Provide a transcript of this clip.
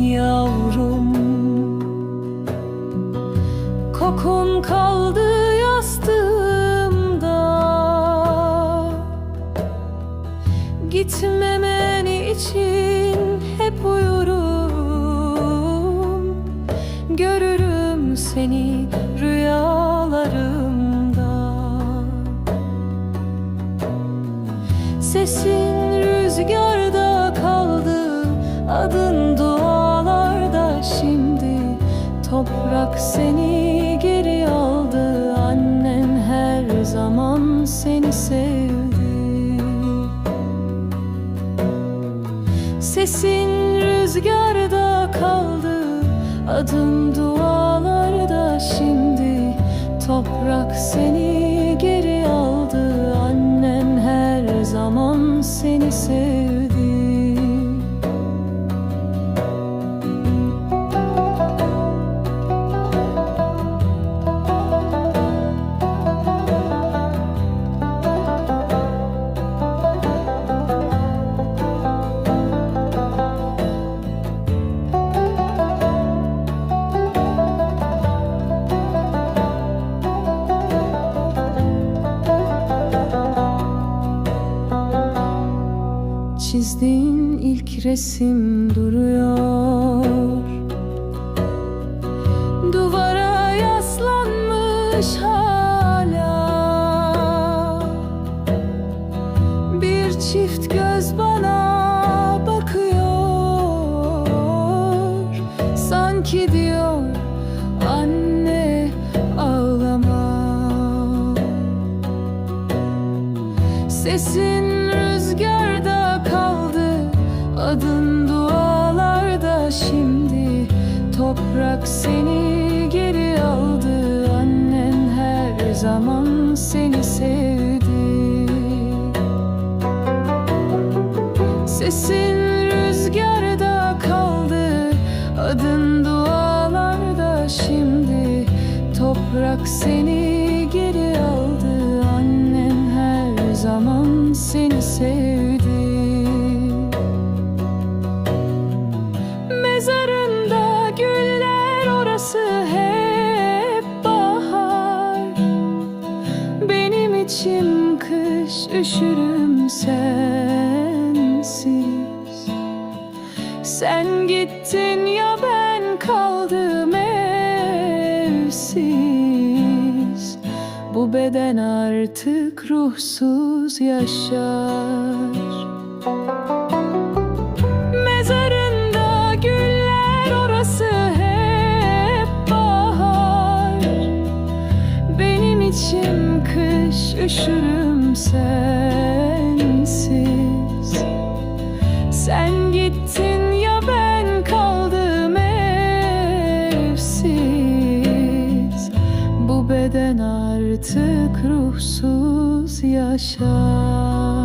yavrum. Kokun kaldı yastığımda. Gitmemen için hep uyurum. Görürüm seni rüyalarımda. Sesin rüzgarda seni geri aldı. Annen her zaman seni sevdi. Sesin rüzgarda kaldı. Adın dualarda şimdi. Toprak seni Çizdiğin ilk resim duruyor. Duvara yaslanmış hala. Bir çift göz bana bakıyor. Sanki diyor anne ağlama. Sesin Adın dualarda şimdi. Toprak seni geri aldı. Annen her zaman seni sevdi. Sesin rüzgarda kaldı. Adın dualarda şimdi. Toprak seni içim kış üşürüm sensiz. Sen gittin ya ben kaldım evsiz. Bu beden artık ruhsuz yaşar üşürüm sensiz. Sen gittin ya ben kaldım evsiz. Bu beden artık ruhsuz yaşar